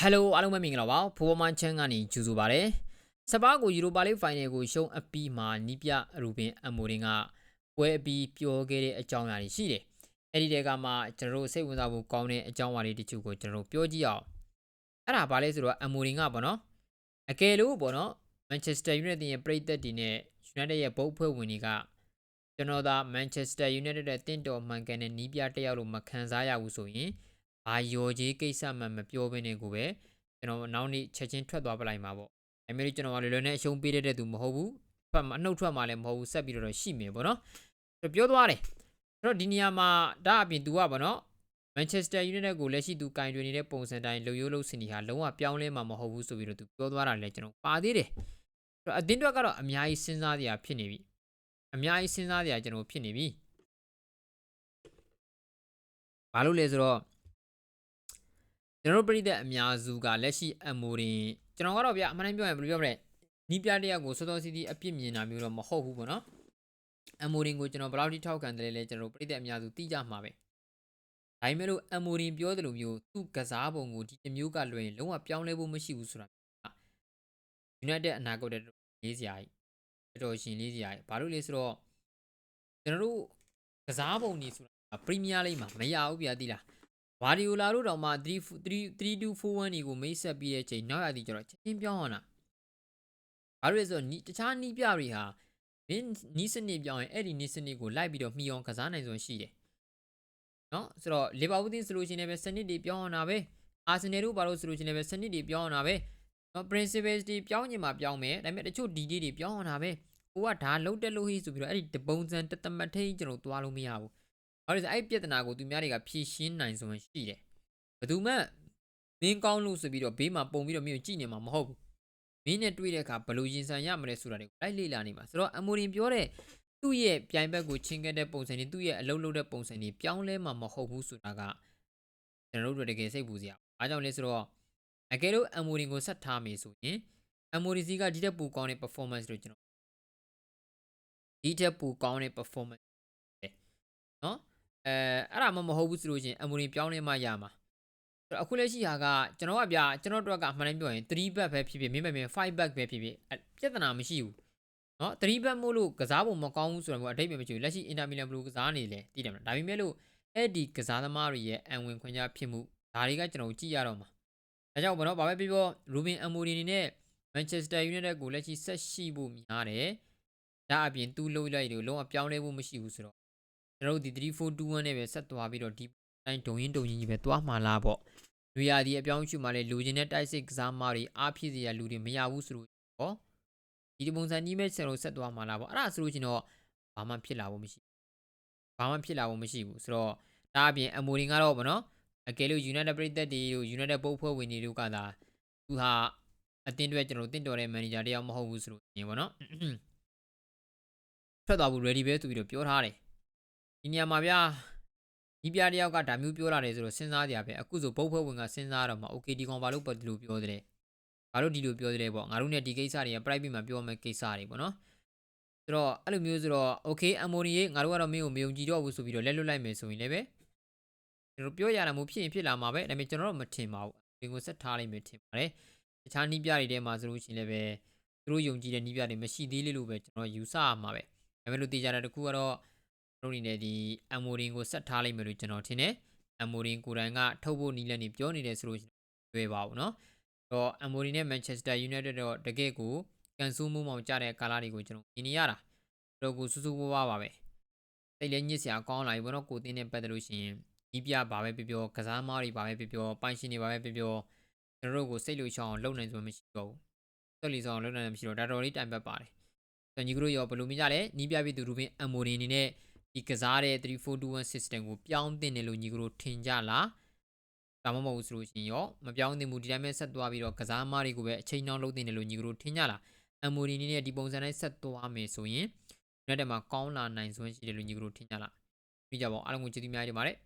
ဟယ်လိုအားလုံးပဲမင်္ဂလာပါဖိုးမန်ချန်ကနေကြိုဆိုပါရစေစပါးကိုယူရိုပါလိဖိုင်နယ်ကိုရှုံးအပြီးမှာနီးပြရူဘင်အမိုရင်ကပွဲအပြီးပြောခဲ့တဲ့အကြောင်းအရာတွေရှိတယ်အဲ့ဒီတဲကမှကျွန်တော်တို့စိတ်ဝင်စားဖို့ကောင်းတဲ့အကြောင်းအရာတွေတချို့ကိုကျွန်တော်တို့ပြောကြည့်အောင်အဲ့ဒါဘာလဲဆိုတော့အမိုရင်ကပေါ့နော်အကယ်လို့ပေါ့နော်မန်ချက်စတာယူနိုက်တက်ရဲ့ပရိသတ်တွေနဲ့ယူနိုက်တက်ရဲ့ဘုတ်ဖွဲ့ဝင်တွေကကျွန်တော်သာမန်ချက်စတာယူနိုက်တက်ရဲ့တင့်တော်မှန်ကန်တဲ့နီးပြတစ်ယောက်လို့မခံစားရဘူးဆိုရင် ဘာယော်ကြီးကိစ္စမှမပြောဘဲနဲ့ကိုပဲကျွန်တော်နောက်နေ့ချက်ချင်းထွက်သွားပလိုက်မှာပေါ့အမေတို့ကျွန်တော်ကလွယ်လွယ်နဲ့အရှုံးပေးတတ်တဲ့သူမဟုတ်ဘူးဖတ်မှာအနှုတ်ထွက်မှာလည်းမဟုတ်ဘူးဆက်ပြီးတော့ရှိမယ်ပေါ့နော်ဆိုပြောသွားတယ်အဲ့တော့ဒီနေရာမှာဒါအပြင် तू ကပေါ့နော်မန်ချက်စတာယူနိုက်တက်ကိုလက်ရှိသူကင်တွင်နေတဲ့ပုံစံတိုင်းလုံရိုးလုံးစင်ဒီဟာလုံးဝပြောင်းလဲမှာမဟုတ်ဘူးဆိုပြီးတော့ तू ပြောသွားတာလည်းကျွန်တော်ပါသေးတယ်အဲ့တော့အတင်းတွက်ကတော့အများကြီးစဉ်းစားစရာဖြစ်နေပြီအများကြီးစဉ်းစားစရာကျွန်တော်ဖြစ်နေပြီဘာလို့လဲဆိုတော့ ကျွန်တော်တို့ပြည်သက်အများစုကလက်ရှိအမိုရင်ကျွန်တော်ကတော့ဗျအမှန်တမ်းပြောရင်ဘယ်လိုပြောမလဲနီးပြတယောက်ကိုစောစောစီးစီးအပြစ်မြင်တာမျိုးတော့မဟုတ်ဘူးပေါ့နော်အမိုရင်ကိုကျွန်တော်ဘယ်လောက်ထိထောက်ခံတယ်လဲကျွန်တော်တို့ပြည်သက်အများစုသိကြမှာပဲဒါပေမဲ့လို့အမိုရင်ပြောသလိုမျိုးသူ့ကစားပုံကိုဒီတစ်မျိုးကလွယ်ရင်လုံးဝပြောင်းလဲဖို့မရှိဘူးဆိုတာ United အနာဂတ်တဲ့လေးစရာကြီးတော်တော်ရှင်လေးစရာကြီးဘာလို့လဲဆိုတော့ကျွန်တော်တို့ကစားပုံကြီးဆိုတာပရီးမီးယားလိမ့်မှာမရဘူးဗျာသိလား ဗာဒီယိုလာတို့တောင်မှ3 3241ဒီကိုမိတ်ဆက်ပြီးတဲ့ချိန်နောက်ရသည်ကျတော့ချက်ချင်းပြောင်းရတာဘာလို့လဲဆိုတော့နီးတခြားနီးပြတွေဟာမင်းနီးစနစ်ပြောင်းရင်အဲ့ဒီနီးစနစ်ကိုလိုက်ပြီးတော့မှီအောင်ကစားနိုင်စွမ်းရှိတယ်နော်ဆိုတော့လီဗာပူးတင်းဆိုလို့ရှိရင်လည်းစနစ်တွေပြောင်းအောင်တာပဲအာဆင်နယ်တို့ဘာလို့ဆိုလို့ရှိရင်လည်းစနစ်တွေပြောင်းအောင်တာပဲနော် principles တွေပြောင်းချင်မှပြောင်းမယ်ဒါပေမဲ့တချို့ DD တွေပြောင်းအောင်တာပဲကိုကဒါလုံးတက်လို့ဟိဆိုပြီးတော့အဲ့ဒီတပုံစံတသမတ်ထိန်ကျွန်တော်သွားလို့မရဘူး ဘာလို့လဲဆိုအဲ့ပြဿနာကိုသူများတွေကဖြေရှင်းနိုင်စွမ်းရှိတယ်ဘယ်သူမှမင်းကောင်းလို့ဆိုပြီးတော့ဘေးမှာပုံပြီးတော့မင်းကိုကြည့်နေမှာမဟုတ်ဘူးမင်းနဲ့တွေ့တဲ့အခါဘယ်လိုရင်ဆိုင်ရမလဲဆိုတာတွေကိုလိုက်လေ့လာနေမှာဆိုတော့အမိုရင်ပြောတဲ့သူ့ရဲ့ပြိုင်ဘက်ကိုချင်းကက်တဲ့ပုံစံတွေသူ့ရဲ့အလုံးလုံးတဲ့ပုံစံတွေပြောင်းလဲမှာမဟုတ်ဘူးဆိုတာကကျွန်တော်တို့တကယ်စိတ်ပူစရာအားကြောင့်လဲဆိုတော့အကယ်လို့အမိုရင်ကိုဆက်ထားမယ်ဆိုရင်အမိုရင်စီကဒီတက်ပူကောင်းတဲ့ performance လို့ကျွန်တော်ဒီတက်ပူကောင်းတဲ့ performance နော် အဲအဲ့ဒါမှမဟုတ်ဘူးဆိုလို့ရှင်အမိုနီပြောင်းနေမှရမှာအခုလက်ရှိဟာကကျွန်တော်ကဗျာကျွန်တော်တို့ကမှန်တယ်ပြောရင်3 back ပဲဖြစ်ဖြစ်မင်းပဲမင်း5 back ပဲဖြစ်ဖြစ်ပြဿနာမရှိဘူးနော်3 back မို့လို့ကစားပုံမကောင်းဘူးဆိုတာမျိုးအတိတ်ပဲမရှိဘူးလက်ရှိ Inter Milan ဘလို့ကစားနေလဲသိတယ်မလားဒါပေမဲ့လို့အဲ့ဒီကစားသမားတွေရဲ့အံဝင်ခွင့်ရဖြစ်မှုဒါတွေကကျွန်တော်ကြည့်ရတော့မှာဒါကြောင့်ဘယ်တော့ဘာပဲပြော Ruben Amorim နေနဲ့ Manchester United ကိုလက်ရှိဆက်ရှိဖို့များတယ်ဒါအပြင်သူ့လုပ်လိုက်တွေကိုလုံးဝပြောင်းလဲဖို့မရှိဘူးဆိုတော့ ကျွန်တော်တို့ဒီ3421နဲ့ပဲဆက်သွားပြီးတော့ဒီတိုင်းဒုံရင်ဒုံရင်ကြီးပဲသွားမှာလားပေါ့လူရဒီအပြောင်းရှုမှလည်းလူချင်းတဲ့တိုက်စစ်ကစားမတွေအားဖြစ်စရာလူတွေမရဘူးဆိုလို့ဟောဒီဒီပုံစံကြီးမဲ့ဆက်လို့ဆက်သွားမှာလားပေါ့အဲ့ဒါဆိုလို့ချင်းတော့ဘာမှဖြစ်လာဖို့မရှိဘာမှဖြစ်လာဖို့မရှိဘူးဆိုတော့ဒါအပြင်အမိုရင်ကတော့ဗောနော်အကယ်လို့ United ပြည်သက်တွေတို့ United ပုတ်ဖွဲ့ဝင်တွေတို့ကသာသူဟာအတင်းတွဲကျွန်တော်တင့်တော်တဲ့ manager တယောက်မဟုတ်ဘူးဆိုလို့ညင်ဗောနော်ထွက်သွားဖို့ ready ပဲဆိုပြီးတော့ပြောထားတယ် ဒီနေရာမှာဗျာဒီပြတယောက်ကဒါမျိုးပြောလာတယ်ဆိုတော့စဉ်းစားကြရပဲအခုဆိုဘုတ်ဖွဲ့ဝင်ကစဉ်းစားတော့မှ okay ဒီကောင်ဘာလို့ပတ်ဒီလိုပြောတယ်ဘာလို့ဒီလိုပြောတယ်ပေါ့ငါတို့ ਨੇ ဒီကိစ္စတွေက private မှာပြောမယ့်ကိစ္စတွေပေါ့နော်ဆိုတော့အဲ့လိုမျိုးဆိုတော့ okay အမိုနီရေငါတို့ကတော့မင်းကိုမယုံကြည်တော့ဘူးဆိုပြီးတော့လက်လွတ်လိုက်မယ်ဆိုရင်လည်းပဲကျွန်တော်ပြောရတာမျိုးဖြစ်ရင်ဖြစ်လာမှာပဲဒါပေမဲ့ကျွန်တော်တို့မထင်ပါဘူးဒီကိုဆက်ထားလိုက်မယ်ထင်ပါတယ်တခြားနီးပြတွေထဲမှာဆိုလို့ရှိရင်လည်းပဲသူတို့ယုံကြည်တဲ့နီးပြတွေမရှိသေးလေလို့ပဲကျွန်တော်ယူဆရမှာပဲဒါပေမဲ့လို့တေးကြတာတခုကတော့ တို့အနေနဲ့ဒီအမိုရင်ကိုဆက်ထားလိုက်မယ်လို့ကျွန်တော်ထင်တယ်အမိုရင်ကိုယ်တိုင်ကထုတ်ဖို့နီးလက်နေပြောနေတယ်ဆိုလို့တွေ့ပါဘူးเนาะတော့အမိုရင်နဲ့မန်ချက်စတာယူနိုက်တက်တော့တကယ့်ကိုကန်ဆူးမှုမောင်ကြတဲ့ကာလာတွေကိုကျွန်တော်မြင်နေရတာတော့ကိုစူးစူးဝါးဝါပါပဲတိတ်လည်းညစ်စရာကောင်းလာပြီဘောနော်ကိုတင်းနဲ့ပတ်သက်လို့ရှိရင်ဒီပြဘာပဲပြောပြောကစားမားတွေဘာပဲပြောပြောပိုင်ရှင်တွေဘာပဲပြောပြောကျွန်တော်တို့ကိုစိတ်လှုပ်ရှားအောင်လုပ်နိုင်စွမ်းမရှိတော့ဘူးစိတ်လီဆောင်လုပ်နိုင်မှမရှိတော့ဒါတော်လေးတိုင်ပတ်ပါတယ်ဆိုညီကတို့ရောဘယ်လိုမြင်ကြလဲနီးပြပြီးသူရူဘင်အမိုရင်အနေနဲ့ ဒီကစားတဲ့3421 system ကိုပြောင်းတင်တယ်လို့ညီကတို့ထင်ကြလားဒါမှမဟုတ်ဆိုလို့ရှိရင်ရောမပြောင်းသင့်ဘူးဒီတိုင်းပဲဆက်သွားပြီးတော့ကစားမားတွေကိုပဲအချိန်နှောင်းလုပ်တင်တယ်လို့ညီကတို့ထင်ကြလားအမိုရီနီနဲ့ဒီပုံစံနဲ့ဆက်သွားမယ်ဆိုရင် net မှာကောင်းလာနိုင်စွမ်းရှိတယ်လို့ညီကတို့ထင်ကြလားပြီးကြပါဦးအားလုံးကိုကျေးဇူးများတင်ပါတယ်